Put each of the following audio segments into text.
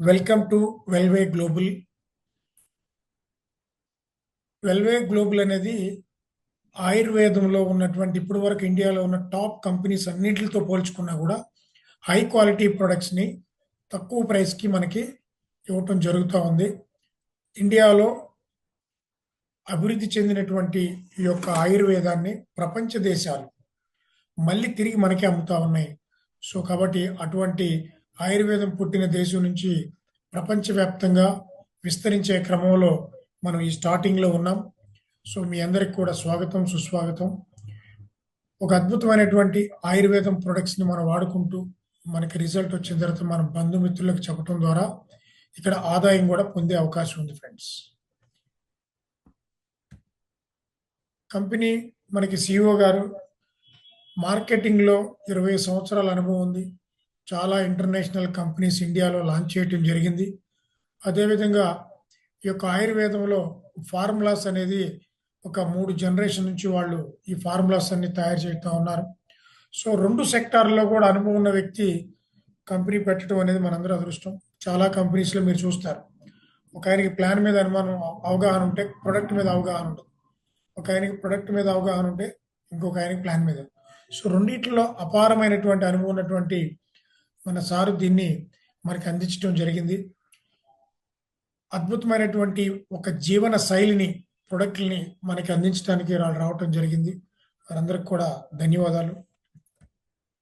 Welcome to Welway Global Welway Global అనేది ఆయుర్వేదంలో ఉన్నటువంటి ఇప్పటి వరకు ఇండియాలో ఉన్న టాప్ కంపెనీస్ అన్నింటితో పోల్చుకున్నా కూడా హై క్వాలిటీ ప్రొడక్ట్స్ని తక్కువ ప్రైస్కి మనకి ఇవ్వటం జరుగుతూ ఉంది. ఇండియాలో అభివృద్ధి చెందినటువంటి ఈ యొక్క ఆయుర్వేదాన్ని ప్రపంచ దేశాలు మళ్ళీ తిరిగి మనకే అమ్ముతా ఉన్నాయి. సో కాబట్టి అటువంటి ఆయుర్వేదం పుట్టిన దేశం నుంచి ప్రపంచవ్యాప్తంగా విస్తరించే క్రమంలో మనం ఈ స్టార్టింగ్లో ఉన్నాం. సో మీ అందరికి కూడా స్వాగతం సుస్వాగతం. ఒక అద్భుతమైనటువంటి ఆయుర్వేదం ప్రొడక్ట్స్ని మనం వాడుకుంటూ మనకి రిజల్ట్ వచ్చిన తర్వాత మన బంధుమిత్రులకు చెప్పడం ద్వారా ఇక్కడ ఆదాయం కూడా పొందే అవకాశం ఉంది ఫ్రెండ్స్ కంపెనీ మనకి సిఇఓ గారు మార్కెటింగ్లో ఇరవై సంవత్సరాల అనుభవం ఉంది. చాలా ఇంటర్నేషనల్ కంపెనీస్ ఇండియాలో లాంచ్ చేయటం జరిగింది. అదేవిధంగా ఈ యొక్క ఆయుర్వేదంలో ఫార్ములాస్ అనేది ఒక మూడు జనరేషన్ నుంచి వాళ్ళు ఈ ఫార్ములాస్ అన్ని తయారు చేస్తూ ఉన్నారు. సో రెండు సెక్టార్లో కూడా అనుభవం ఉన్న వ్యక్తి కంపెనీ పెట్టడం అనేది మనందరూ అదృష్టం. చాలా కంపెనీస్లో మీరు చూస్తారు. ఒక ఆయనకి ప్లాన్ మీద అనుమానం అవగాహన ఉంటే ప్రొడక్ట్ మీద అవగాహన ఉంటుంది. ఒక ఆయనకి ప్రొడక్ట్ మీద అవగాహన ఉంటే ఇంకొక ఆయనకి ప్లాన్ మీద. సో రెండిట్లో అపారమైనటువంటి అనుభవం ఉన్నటువంటి మన సారు దీన్ని మనకి అందించడం జరిగింది. అద్భుతమైనటువంటి ఒక జీవన శైలిని ప్రొడక్ట్ని మనకి అందించడానికి వాళ్ళు రావటం జరిగింది. వారందరికి కూడా ధన్యవాదాలు.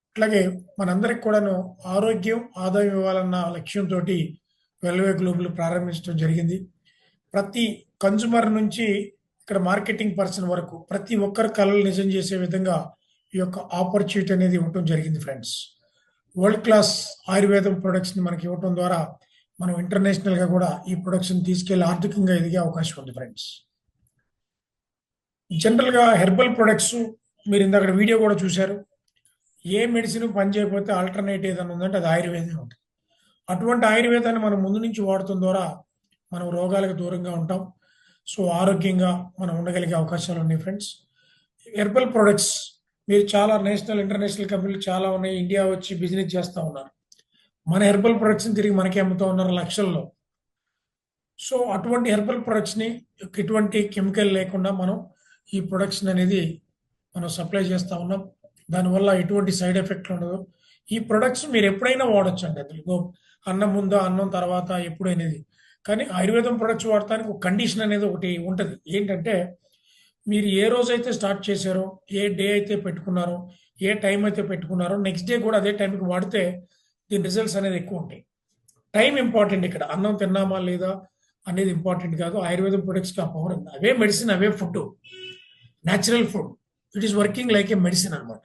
అట్లాగే మనందరికి కూడాను ఆరోగ్యం ఆదాయం ఇవ్వాలన్న లక్ష్యంతో వెల్వే గ్లోబల్ ప్రారంభించడం జరిగింది. ప్రతి కన్జ్యూమర్ నుంచి ఇక్కడ మార్కెటింగ్ పర్సన్ వరకు ప్రతి ఒక్కరి కళలు నిజం చేసే విధంగా ఈ యొక్క ఆపర్చునిటీ అనేది ఇవ్వటం జరిగింది ఫ్రెండ్స్. వరల్డ్ క్లాస్ ఆయుర్వేదం ప్రొడక్ట్స్ని మనకి ఇవ్వటం ద్వారా మనం ఇంటర్నేషనల్గా కూడా ఈ ప్రొడక్ట్స్ని తీసుకెళ్ళి ఆర్థికంగా ఎదిగే అవకాశం ఉంది ఫ్రెండ్స్ జనరల్గా హెర్బల్ ప్రొడక్ట్స్ మీరు ఇందాక వీడియో కూడా చూశారు. ఏ మెడిసిన్ పనిచేయకపోతే ఆల్టర్నేట్ ఏదైనా ఉందంటే అది ఆయుర్వేదం ఉంటుంది. అటువంటి ఆయుర్వేదాన్ని మనం ముందు నుంచి వాడటం ద్వారా మనం రోగాలకు దూరంగా ఉంటాం. సో ఆరోగ్యంగా మనం ఉండగలిగే అవకాశాలు ఉన్నాయి ఫ్రెండ్స్ హెర్బల్ ప్రొడక్ట్స్ మీరు చాలా నేషనల్ ఇంటర్నేషనల్ కంపెనీలు చాలా ఉన్నాయి. ఇండియా వచ్చి బిజినెస్ చేస్తూ ఉన్నారు. మన హెర్బల్ ప్రొడక్ట్స్ని తిరిగి మనకే అమ్ముతూ ఉన్నారు లక్షల్లో. సో అటువంటి హెర్బల్ ప్రొడక్ట్స్ని ఎటువంటి కెమికల్ లేకుండా మనం ఈ ప్రొడక్ట్స్ అనేది మనం సప్లై చేస్తూ ఉన్నాం. దానివల్ల ఎటువంటి సైడ్ ఎఫెక్ట్ ఉండదు. ఈ ప్రొడక్ట్స్ మీరు ఎప్పుడైనా వాడచ్చు అండి అందులో అన్నం ముందా అన్నం తర్వాత ఎప్పుడు అనేది కానీ ఆయుర్వేదం ప్రొడక్ట్స్ వాడటానికి ఒక కండిషన్ అనేది ఒకటి ఉంటుంది. ఏంటంటే మీరు ఏ రోజైతే స్టార్ట్ చేశారో ఏ డే అయితే పెట్టుకున్నారో ఏ టైం అయితే పెట్టుకున్నారో నెక్స్ట్ డే కూడా అదే టైంకి వాడితే దీని రిజల్ట్స్ అనేది ఎక్కువ ఉంటాయి. టైం ఇంపార్టెంట్ ఇక్కడ. అన్నం తిన్నామా లేదా అనేది ఇంపార్టెంట్ కాదు. ఆయుర్వేదం ప్రొడక్ట్స్కి ఆ పవర్ ఉంది. అవే medicine away food natural food it is working like a medicine అనమాట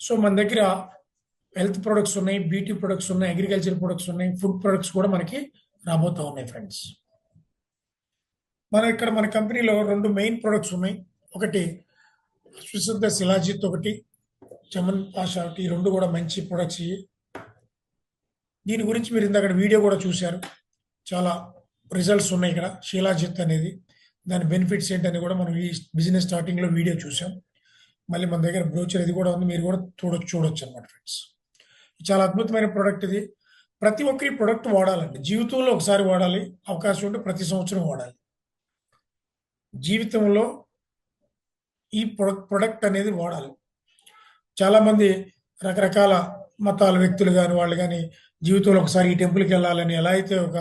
సో మన దగ్గర హెల్త్ ప్రొడక్ట్స్ ఉన్నాయి బ్యూటీ ప్రొడక్ట్స్ ఉన్నాయి అగ్రికల్చర్ ప్రొడక్ట్స్ ఉన్నాయి ఫుడ్ ప్రొడక్ట్స్ కూడా మనకి రాబోతూ ఉన్నాయి ఫ్రెండ్స్ మన ఇక్కడ మన కంపెనీలో రెండు మెయిన్ ప్రొడక్ట్స్ ఉన్నాయి. ఒకటి సుశుద్ధ శిలాజిత్ ఒకటి చమన్ పాషా ఒకటి. ఈ రెండు కూడా మంచి ప్రొడక్ట్స్ ఇవి. దీని గురించి మీరు ఇందాక వీడియో కూడా చూశారు. చాలా రిజల్ట్స్ ఉన్నాయి ఇక్కడ. శిలాజిత్ అనేది దాని బెనిఫిట్స్ ఏంటని కూడా మనం ఈ బిజినెస్ స్టార్టింగ్లో వీడియో చూసాం మళ్ళీ మన దగ్గర బ్రోచర్ ఇది కూడా ఉంది. మీరు కూడా చూడొచ్చు చూడొచ్చు అనమాట ఫ్రెండ్స్ చాలా అద్భుతమైన ప్రోడక్ట్ ఇది. ప్రతి ఒక్కరి ప్రొడక్ట్ వాడాలండి. జీవితంలో ఒకసారి వాడాలి. అవకాశం ఉంటే ప్రతి సంవత్సరం వాడాలి. జీవితంలో ఈ ప్రొడక్ట్ అనేది వాడాలి. చాలామంది రకరకాల మతాల వ్యక్తులు కానీ వాళ్ళు కానీ జీవితంలో ఒకసారి ఈ టెంపుల్కి వెళ్ళాలని ఎలా అయితే ఒక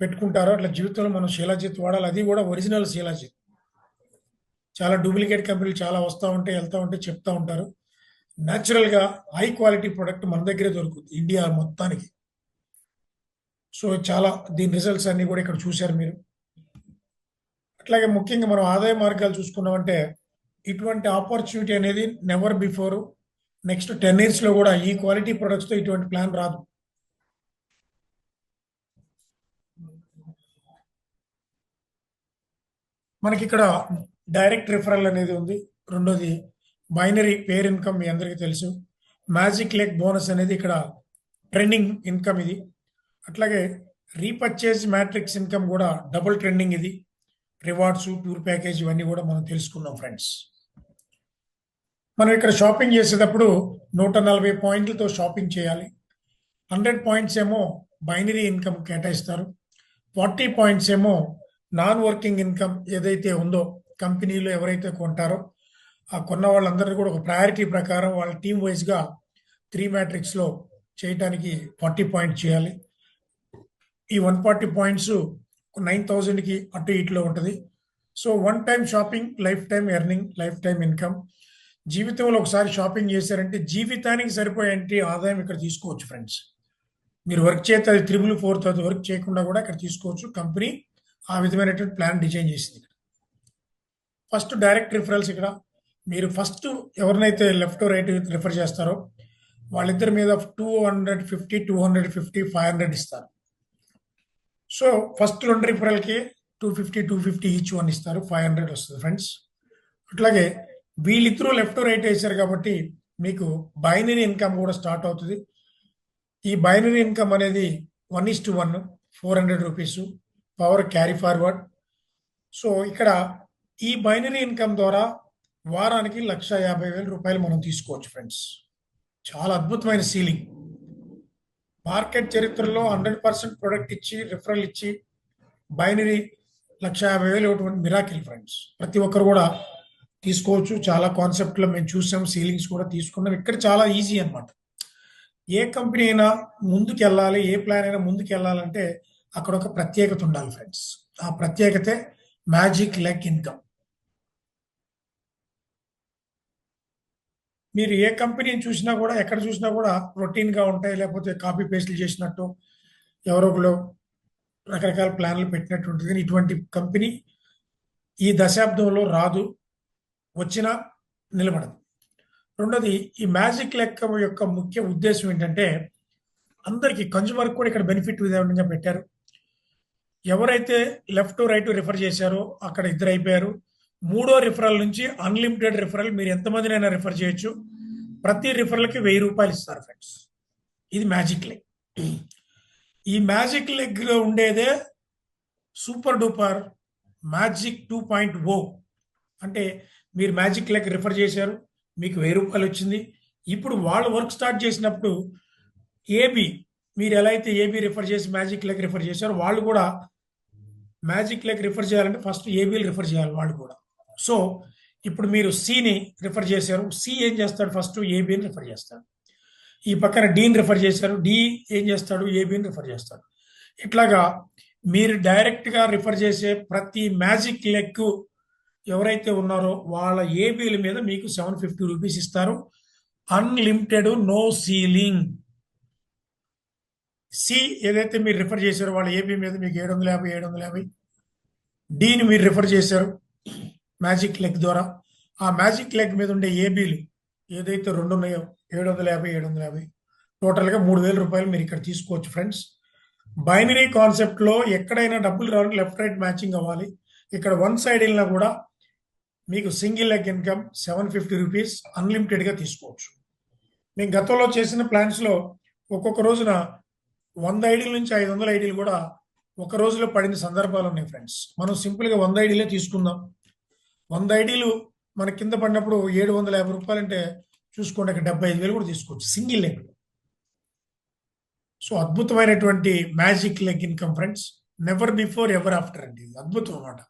పెట్టుకుంటారో అట్లా జీవితంలో మనం శిలాజిత్ వాడాలి. అది కూడా ఒరిజినల్ శిలాజిత్. చాలా డూప్లికేట్ కంపెనీలు చాలా వస్తూ ఉంటాయి వెళ్తూ ఉంటే చెప్తూ ఉంటారు. న్యాచురల్గా హై క్వాలిటీ ప్రొడక్ట్ మన దగ్గరే దొరుకుతుంది ఇండియా మొత్తానికి. సో చాలా దీని రిజల్ట్స్ అన్నీ కూడా ఇక్కడ చూశారు మీరు. అట్లాగే ముఖ్యంగా మనం ఆదాయ మార్గాలు చూసుకున్నామంటే ఇటువంటి ఆపర్చునిటీ అనేది నెవర్ బిఫోర్ నెక్స్ట్ టెన్ ఇయర్స్లో కూడా ఈ క్వాలిటీ ప్రొడక్ట్స్తో ఇటువంటి ప్లాన్ రాదు. మనకి ఇక్కడ డైరెక్ట్ రిఫరల్ అనేది ఉంది. రెండోది బైనరీ పేర్ ఇన్కమ్ మీ అందరికీ తెలుసు. మ్యాజిక్ లెక్ బోనస్ అనేది ఇక్కడ ట్రెండింగ్ ఇన్కమ్ ఇది. అట్లాగే రీపర్చేజ్ మ్యాట్రిక్స్ ఇన్కమ్ కూడా డబుల్ ట్రెండింగ్ ఇది. రివార్డ్స్ టూర్ ప్యాకేజ్ ఇవన్నీ కూడా మనం తెలుసుకున్నాం ఫ్రెండ్స్. మనం ఇక్కడ షాపింగ్ చేసేటప్పుడు నూట నలభై పాయింట్లతో షాపింగ్ చేయాలి. హండ్రెడ్ పాయింట్స్ ఏమో బైనరీ ఇన్కమ్ కేటాయిస్తారు. ఫార్టీ పాయింట్స్ ఏమో నాన్ వర్కింగ్ ఇన్కమ్ ఏదైతే ఉందో కంపెనీలో ఎవరైతే కొంటారో ఆ కొన్న వాళ్ళందరినీ కూడా ఒక ప్రయారిటీ ప్రకారం వాళ్ళ టీమ్ వైజ్గా త్రీ మ్యాట్రిక్స్లో చేయటానికి ఫార్టీ పాయింట్ చేయాలి. ఈ వన్ ఫార్టీ పాయింట్స్ నైన్ థౌజండ్కి అటు ఇటులో ఉంటుంది. So one time shopping life time earning life time income. జీవితంలో ఒకసారి షాపింగ్ చేశారంటే జీవితానికి సరిపోయేంటి ఆదాయం ఇక్కడ తీసుకోవచ్చు ఫ్రెండ్స్. మీరు వర్క్ చేస్తే అది త్రిబుల్ ఫోర్త్ అది వర్క్ చేయకుండా కూడా ఇక్కడ తీసుకోవచ్చు. కంపెనీ ఆ విధమైనటువంటి ప్లాన్ డిజైన్ చేసింది ఇక్కడ. ఫస్ట్ డైరెక్ట్ రిఫరల్స్ ఇక్కడ. మీరు ఫస్ట్ ఎవరినైతే లెఫ్ట్ రైట్ రిఫర్ చేస్తారో వాళ్ళిద్దరి మీద two hundred fifty two hundred fifty five hundred ఇస్తారు. సో ఫస్ట్ రెండు రిఫరల్కి two fifty two fifty each one ఇస్తారు. ఫైవ్ హండ్రెడ్ వస్తుంది ఫ్రెండ్స్ అట్లాగే వీళ్ళిద్దరూ లెఫ్ట్ రైట్ వేశారు కాబట్టి మీకు బైనరీ ఇన్కమ్ కూడా స్టార్ట్ అవుతుంది. ఈ బైనరీ ఇన్కమ్ అనేది one is to one four hundred rupees power carry forward so ఇక్కడ ఈ బైనరీ ఇన్కమ్ ద్వారా వారానికి లక్ష యాభై వేల రూపాయలు మనం తీసుకోవచ్చు ఫ్రెండ్స్ చాలా అద్భుతమైన సీలింగ్ మార్కెట్ చరిత్రలో హండ్రెడ్ పర్సెంట్ ప్రొడక్ట్ ఇచ్చి రిఫరల్ ఇచ్చి బైనరీ లక్ష యాభై వేలు ఇవ్వటువంటి మిరాకిల్ ఫ్రెండ్స్ ప్రతి ఒక్కరు కూడా తీసుకోవచ్చు. చాలా కాన్సెప్ట్లో మేము చూసాం సీలింగ్స్ కూడా తీసుకున్నాం. ఇక్కడ చాలా ఈజీ అనమాట ఏ కంపెనీ అయినా ముందుకు వెళ్ళాలి ఏ ప్లాన్ అయినా ముందుకు వెళ్ళాలంటే అక్కడ ఒక ప్రత్యేకత ఉండాలి ఫ్రెండ్స్ ఆ ప్రత్యేకతే మ్యాజిక్ లెక్ ఇన్కమ్ మీరు ఏ కంపెనీని చూసినా కూడా ఎక్కడ చూసినా కూడా రొటీన్గా ఉంటాయి లేకపోతే కాపీ పేస్ట్లు చేసినట్టు ఎవరో ఒకరు రకరకాల ప్లాన్లు పెట్టినట్టు ఉంటుంది. కానీ ఇటువంటి కంపెనీ ఈ దశాబ్దంలో రాదు వచ్చినా నిలబడదు. రెండోది ఈ మ్యాజిక్ లెక్క యొక్క ముఖ్య ఉద్దేశం ఏంటంటే అందరికీ కన్జ్యూమర్ కూడా ఇక్కడ బెనిఫిట్ విధంగా పెట్టారు. ఎవరైతే లెఫ్ట్ రైట్ రిఫర్ చేశారో అక్కడ ఇద్దరు అయిపోయారు. మూడో రిఫరల్ నుంచి అన్లిమిటెడ్ రిఫరల్ మీరు ఎంతమందినైనా రిఫర్ చేయొచ్చు. ప్రతి రిఫరల్కి వెయ్యి రూపాయలు ఇస్తారు ఫ్రెండ్స్ ఇది మ్యాజిక్ లెగ్ ఈ మ్యాజిక్ లెగ్లో ఉండేదే super duper magic two point O అంటే మీరు మ్యాజిక్ లెగ్ రిఫర్ చేశారు మీకు వెయ్యి రూపాయలు వచ్చింది. ఇప్పుడు వాళ్ళు వర్క్ స్టార్ట్ చేసినప్పుడు ఏబి మీరు ఎలా అయితే ఏబీ రిఫర్ చేసి మ్యాజిక్ లెగ్ రిఫర్ చేశారో వాళ్ళు కూడా మ్యాజిక్ లెగ్ రిఫర్ చేయాలంటే ఫస్ట్ ఏబీలు రిఫర్ చేయాలి వాళ్ళు కూడా. సో ఇప్పుడు మీరు సిని రిఫర్ చేశారు. సి ఏం చేస్తాడు? ఫస్ట్ ఏబిని రిఫర్ చేస్తాడు. ఈ పక్కన డీని రిఫర్ చేశారు. డి ఏం చేస్తాడు? ఏబిని రిఫర్ చేస్తాడు. ఇట్లాగా మీరు డైరెక్ట్గా రిఫర్ చేసే ప్రతి మ్యాజిక్ లెగ్ ఎవరైతే ఉన్నారో వాళ్ళ ఏబీల మీద మీకు సెవెన్ ఫిఫ్టీ రూపీస్ ఇస్తారు. అన్లిమిటెడ్ నో సీలింగ్ సి ఏదైతే మీరు రిఫర్ చేశారో వాళ్ళ ఏబీ మీద మీకు ఏడు వందల యాభై ఏడు వందల యాభై. డీని మీరు రిఫర్ చేశారు. మ్యాజిక్ లెగ్ ద్వారా. ఆ మ్యాజిక్ లెగ్ మీద ఉండే ఏబీలు ఏదైతే రెండు ఉన్నాయో ఏడు వందల యాభై ఏడు వందల యాభై టోటల్గా మూడు వేల రూపాయలు మీరు ఇక్కడ తీసుకోవచ్చు ఫ్రెండ్స్. బైనరీ కాన్సెప్ట్లో ఎక్కడైనా డబ్బులు రావాలి లెఫ్ట్ రైట్ మ్యాచింగ్ అవ్వాలి. ఇక్కడ వన్ సైడ్ వెళ్ళినా కూడా మీకు single leg income seven fifty rupees అన్లిమిటెడ్గా తీసుకోవచ్చు. మేము గతంలో చేసిన ప్లాన్స్లో ఒక్కొక్క రోజున వంద ఐడీల నుంచి ఐదు వందల ఐడీలు కూడా ఒక రోజులో పడిన సందర్భాలు ఉన్నాయి ఫ్రెండ్స్. మనం సింపుల్గా వంద ఐడీలే తీసుకుందాం. వంద ఐడీలు మన కింద పడినప్పుడు ఏడు వందల యాభై రూపాయలు అంటే చూసుకోండి అక్కడ డెబ్బై ఐదు వేలు కూడా తీసుకోవచ్చు. Single leg. సో అద్భుతమైనటువంటి magic leg income friends. Never before ever after అండి. ఇది అద్భుతం అన్నమాట.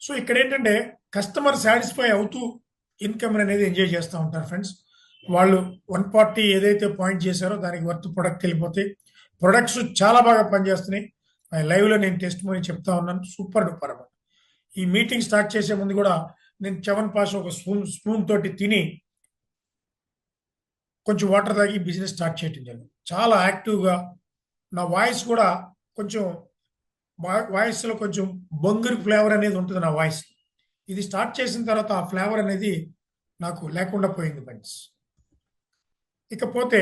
సో ఇక్కడ ఏంటంటే కస్టమర్ సాటిస్ఫై అవుతూ ఇన్కమ్ అనేది ఎంజాయ్ చేస్తూ ఉంటారు ఫ్రెండ్స్. వాళ్ళు వన్ ఫార్టీ ఏదైతే పాయింట్ చేశారో దానికి వర్త్ ప్రొడక్ట్ వెళ్ళిపోతాయి ప్రొడక్ట్స్ చాలా బాగా పనిచేస్తున్నాయి. లైవ్లో నేను టెస్ట్ మనీ చెప్తా ఉన్నాను. సూపర్ డూపర్ అన్నమాట. ఈ మీటింగ్ స్టార్ట్ చేసే ముందు కూడా నేను చవన్ పాస్ ఒక స్పూన్ స్పూన్ తోటి తిని కొంచెం వాటర్ తాగి బిజినెస్ స్టార్ట్ చేయటం జరిగింది. చాలా యాక్టివ్గా నా వాయిస్ కూడా కొంచెం వాయిస్లో కొంచెం బొంగురు ఫ్లేవర్ అనేది ఉంటుంది నా వాయిస్. ఇది స్టార్ట్ చేసిన తర్వాత ఆ ఫ్లేవర్ అనేది నాకు లేకుండా పోయింది ఫ్రెండ్స్. ఇకపోతే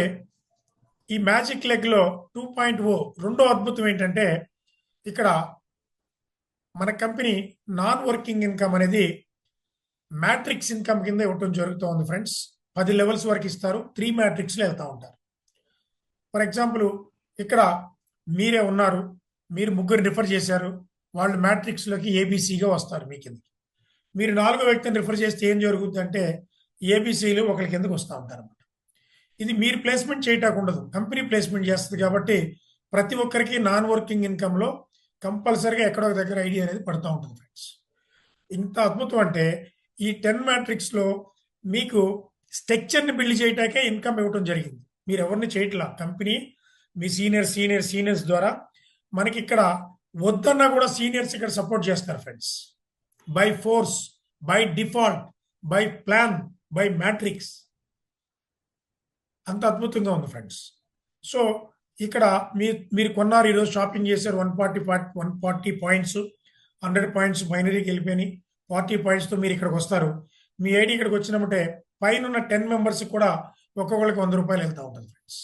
ఈ మ్యాజిక్ లెగ్లో టూ పాయింట్ ఓ రెండో అద్భుతం ఏంటంటే ఇక్కడ మన కంపెనీ నాన్ వర్కింగ్ ఇన్కమ్ అనేది మ్యాట్రిక్స్ ఇన్కమ్ కింద ఇవ్వటం జరుగుతూ ఉంది ఫ్రెండ్స్ పది లెవెల్స్ వరకు ఇస్తారు. త్రీ మ్యాట్రిక్స్లో వెళ్తూ ఉంటారు. ఫర్ ఎగ్జాంపుల్ ఇక్కడ మీరే ఉన్నారు. మీరు ముగ్గురు రిఫర్ చేశారు. వాళ్ళు మ్యాట్రిక్స్లోకి ఏబీసీగా వస్తారు మీ కిందకి. మీరు నాలుగో వ్యక్తిని రిఫర్ చేస్తే ఏం జరుగుతుంది అంటే ఏబీసీలు ఒకరి కిందకి వస్తూ ఉంటారు అనమాట ఇది మీరు ప్లేస్మెంట్ చేయటానికి ఉండదు. కంపెనీ ప్లేస్మెంట్ చేస్తుంది కాబట్టి ప్రతి ఒక్కరికి నాన్ వర్కింగ్ ఇన్కమ్లో కంపల్సరీగా ఎక్కడో దగ్గర ఐడియా అనేది పడుతూ ఉంటుంది ఫ్రెండ్స్ ఇంత అద్భుతం అంటే ఈ టెన్ మ్యాట్రిక్స్లో మీకు స్ట్రక్చర్ని బిల్డ్ చేయటాకే ఇన్కమ్ ఇవ్వటం జరిగింది. మీరు ఎవరిని చేయట్లా? కంపెనీ మీ సీనియర్ సీనియర్ సీనియర్స్ ద్వారా మనకి ఇక్కడ వద్దన్నా కూడా సీనియర్స్ ఇక్కడ సపోర్ట్ చేస్తారు friends by force by default by plan by matrix అంత అద్భుతంగా ఉంది ఫ్రెండ్స్ సో ఇక్కడ మీ మీరు కొన్నారు ఈరోజు షాపింగ్ చేశారు one forty one forty points hundred points బైనరీకి వెళ్ళిపోయినాయి. ఫార్టీ పాయింట్స్తో మీరు ఇక్కడికి వస్తారు. మీ ఐడి ఇక్కడికి వచ్చినప్పుడే పైన ఉన్న టెన్ మెంబర్స్ కూడా ఒక్కొక్కరికి వంద రూపాయలు వెళ్తూ ఉంటుంది ఫ్రెండ్స్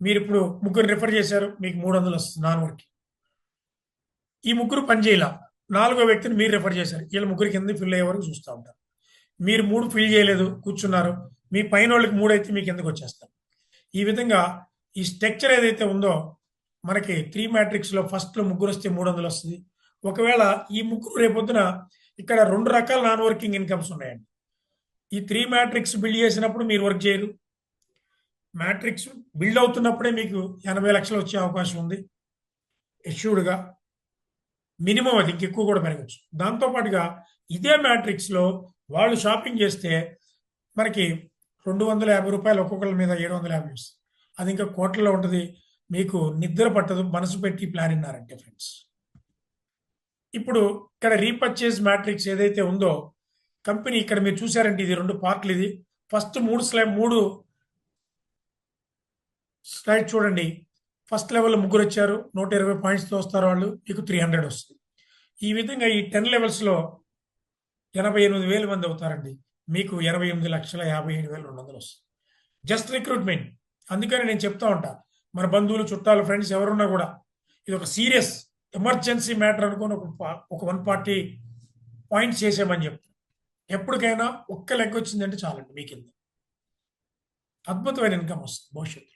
మీరు ఇప్పుడు ముగ్గురు రిఫర్ చేశారు మీకు మూడు వందలు వస్తుంది నాన్ ఈ ముగ్గురు పనిచేయాల నాలుగో వ్యక్తిని మీరు రిఫర్ చేశారు. వీళ్ళ ముగ్గురు కింద ఫిల్ అయ్యే వరకు చూస్తూ ఉంటారు. మీరు మూడు ఫిల్ చేయలేదు కూర్చున్నారు. మీ పైన వాళ్ళకి మూడు అయితే మీకు ఎందుకు వచ్చేస్తారు. ఈ విధంగా ఈ స్ట్రక్చర్ ఏదైతే ఉందో మనకి త్రీ మ్యాట్రిక్స్లో ఫస్ట్లో ముగ్గురు వస్తే మూడు వందలు వస్తుంది. ఒకవేళ ఈ ముగ్గురు రేపొద్దున ఇక్కడ రెండు రకాల నాన్ వర్కింగ్ ఇన్కమ్స్ ఉన్నాయండి. ఈ త్రీ మ్యాట్రిక్స్ బిల్డ్ చేసినప్పుడు మీరు వర్క్ చేయరు. మ్యాట్రిక్స్ బిల్డ్ అవుతున్నప్పుడే మీకు ఎనభై లక్షలు వచ్చే అవకాశం ఉంది. ఎష్యూడ్గా మినిమం అది ఇంకెక్కువ కూడా పెరగచ్చు. దాంతోపాటుగా ఇదే మ్యాట్రిక్స్లో వాళ్ళు షాపింగ్ చేస్తే మనకి రెండు వందల యాభై రూపాయలు ఒక్కొక్కరి మీద ఏడు వందల యాభై వస్తుంది అది ఇంకా కోట్లలో ఉంటుంది. మీకు నిద్ర పట్టదు. మనసు పెట్టి ప్లాన్ ఇన్నారంటే ఫ్రెండ్స్ ఇప్పుడు ఇక్కడ రీపర్చేజ్ మ్యాట్రిక్స్ ఏదైతే ఉందో కంపెనీ ఇక్కడ మీరు చూసారంటే ఇది రెండు పార్ట్లు ఇది. ఫస్ట్ మూడు స్లైడ్ మూడు స్లైడ్ చూడండి. ఫస్ట్ లెవెల్ ముగ్గురు వచ్చారు. నూట ఇరవై పాయింట్స్తో వస్తారు వాళ్ళు. మీకు త్రీ హండ్రెడ్ వస్తుంది ఈ విధంగా ఈ టెన్ లెవెల్స్లో ఎనభై ఎనిమిది వేల మంది అవుతారండి. మీకు ఎనభై ఎనిమిది లక్షల యాభై ఏడు వేల రెండు వందలు వస్తుంది జస్ట్ రిక్రూట్మెంట్ అందుకని నేను చెప్తా ఉంటా. మన బంధువులు చుట్టాలు ఫ్రెండ్స్ ఎవరున్నా కూడా ఇది ఒక సీరియస్ ఎమర్జెన్సీ మ్యాటర్ అనుకుని ఒక ఒక వన్ పార్టీ పాయింట్ చేసేమని చెప్తాను ఎప్పటికైనా ఒక్క లెక్క వచ్చిందంటే చాలండి మీ కింద. అద్భుతమైన ఇన్కమ్ వస్తుంది భవిష్యత్తు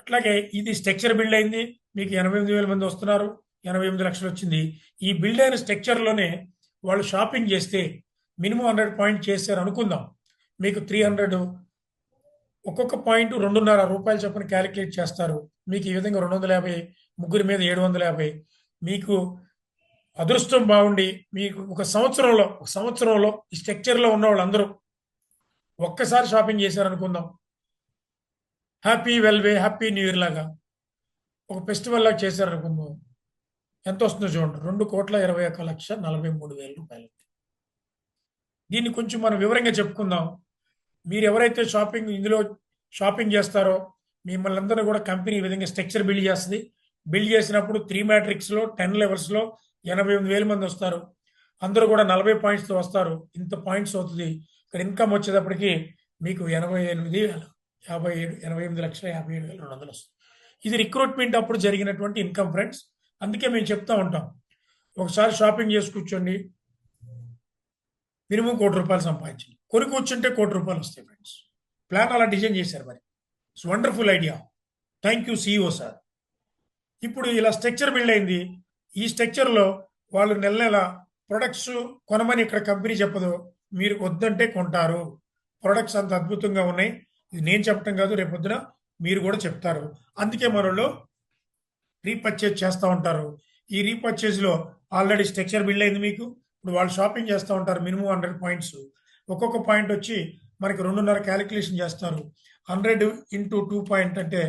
అట్లాగే ఇది స్ట్రక్చర్ బిల్డ్ అయింది. మీకు ఎనభై ఎనిమిది వేల మంది వస్తున్నారు. ఎనభై ఎనిమిది లక్షలు వచ్చింది. ఈ బిల్డ్ అయిన స్ట్రక్చర్లోనే వాళ్ళు షాపింగ్ చేస్తే మినిమం హండ్రెడ్ పాయింట్ చేశారు అనుకుందాం. మీకు త్రీ హండ్రెడ్ ఒక్కొక్క పాయింట్ రెండున్నర రూపాయలు చొప్పున క్యాలిక్యులేట్ చేస్తారు. మీకు ఈ విధంగా రెండు వందల యాభై ముగ్గురి మీద ఏడు వందల యాభై. మీకు అదృష్టం బాగుండి మీకు ఒక సంవత్సరంలో ఒక సంవత్సరంలో ఈ స్ట్రక్చర్లో ఉన్న వాళ్ళందరూ ఒక్కసారి షాపింగ్ చేశారు అనుకుందాం. హ్యాపీ వెల్వే హ్యాపీ న్యూ ఇయర్ లాగా ఒక ఫెస్టివల్ లాగా చేశారనుకుందాం ఎంత వస్తుందో చూడండి. రెండు కోట్ల ఇరవై ఒక్క లక్ష నలభై మూడు వేల రూపాయలు. దీన్ని కొంచెం మనం వివరంగా చెప్పుకుందాం. మీరు ఎవరైతే షాపింగ్ ఇందులో షాపింగ్ చేస్తారో మిమ్మల్ని అందరూ కూడా కంపెనీ ఈ విధంగా స్ట్రక్చర్ బిల్డ్ చేస్తుంది. బిల్డ్ చేసినప్పుడు త్రీ మ్యాట్రిక్స్లో టెన్ లెవెల్స్లో ఎనభై ఎనిమిది వేల మంది వస్తారు. అందరూ కూడా నలభై పాయింట్స్తో వస్తారు. ఇంత పాయింట్స్ అవుతుంది. ఇక్కడ ఇన్కమ్ వచ్చేటప్పటికి మీకు ఎనభై ఎనిమిది వేల యాభై ఏడు ఎనభై ఎనిమిది లక్షల యాభై ఏడు వేల రెండు వందలు వస్తుంది. ఇది రిక్రూట్మెంట్ అప్పుడు జరిగినటువంటి ఇన్కమ్ ఫ్రెండ్స్. అందుకే మేము చెప్తా ఉంటాం. ఒకసారి షాపింగ్ చేసి కూర్చోండి. మినిమం కోటి రూపాయలు సంపాదించింది. కొని కూర్చుంటే కోటి రూపాయలు వస్తాయి ఫ్రెండ్స్ ప్లాన్ అలా డిజైన్ చేశారు మరి. It's wonderful idea thank you CEO sir ఇప్పుడు ఇలా స్ట్రక్చర్ బిల్డ్ అయింది. ఈ స్ట్రక్చర్లో వాళ్ళు నెల నెల ప్రొడక్ట్స్ కొనమని ఇక్కడ కంపెనీ చెప్పదు. మీరు వద్దంటే కొంటారు. ప్రొడక్ట్స్ అంత అద్భుతంగా ఉన్నాయి. ఇది నేను చెప్పటం కాదు రేపొద్దున మీరు కూడా చెప్తారు. అందుకే మనలో రీపర్చేజ్ చేస్తూ ఉంటారు. ఈ రీపర్చేజ్లో ఆల్రెడీ స్ట్రక్చర్ బిల్డ్ అయింది మీకు. ఇప్పుడు వాళ్ళు షాపింగ్ చేస్తూ ఉంటారు మినిమం హండ్రెడ్ పాయింట్స్ ఒక్కొక్క పాయింట్ వచ్చి మనకి రెండున్నర క్యాలిక్యులేషన్ చేస్తారు. హండ్రెడ్ ఇంటూ టూ పాయింట్ అంటే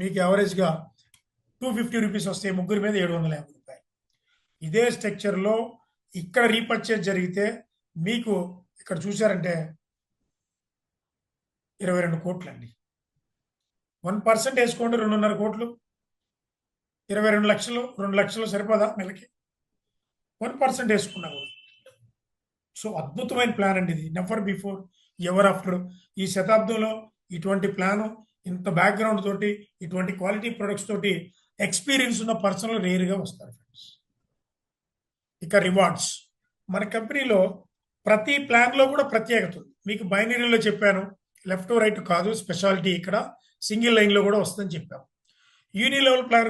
మీకు యావరేజ్గా టూ ఫిఫ్టీ రూపీస్ వస్తే ముగ్గురు మీద ఏడు వందల యాభై రూపాయలు. ఇదే స్ట్రక్చర్లో ఇక్కడ రీపర్చేజ్ జరిగితే మీకు ఇక్కడ చూసారంటే ఇరవై రెండు కోట్లు అండి వన్ పర్సెంట్ వేసుకోండి రెండున్నర కోట్లు. ఇరవై రెండు లక్షలు రెండు లక్షలు సరిపోదా నెలకి? వన్ పర్సెంట్ వేసుకున్నా కూడా. సో అద్భుతమైన ప్లాన్ అండి ఇది. నెవర్ బిఫోర్ ఎవర్ ఆఫ్టర్ ఈ శతాబ్దంలో ఇటువంటి ప్లాను ఇంత బ్యాక్గ్రౌండ్ తోటి ఇటువంటి క్వాలిటీ ప్రొడక్ట్స్ తోటి ఎక్స్పీరియన్స్ ఉన్న పర్సనల్ రేరుగా వస్తారు ఫ్రెండ్స్ ఇక రివార్డ్స్ మన కంపెనీలో ప్రతి ప్లాన్లో కూడా ప్రత్యేకత ఉంది. మీకు బైనరీలో చెప్పాను లెఫ్ట్ రైట్ కాదు స్పెషాలిటీ ఇక్కడ సింగిల్ లైన్లో కూడా వస్తుందని చెప్పాము యూని లెవెల్ ప్లాన్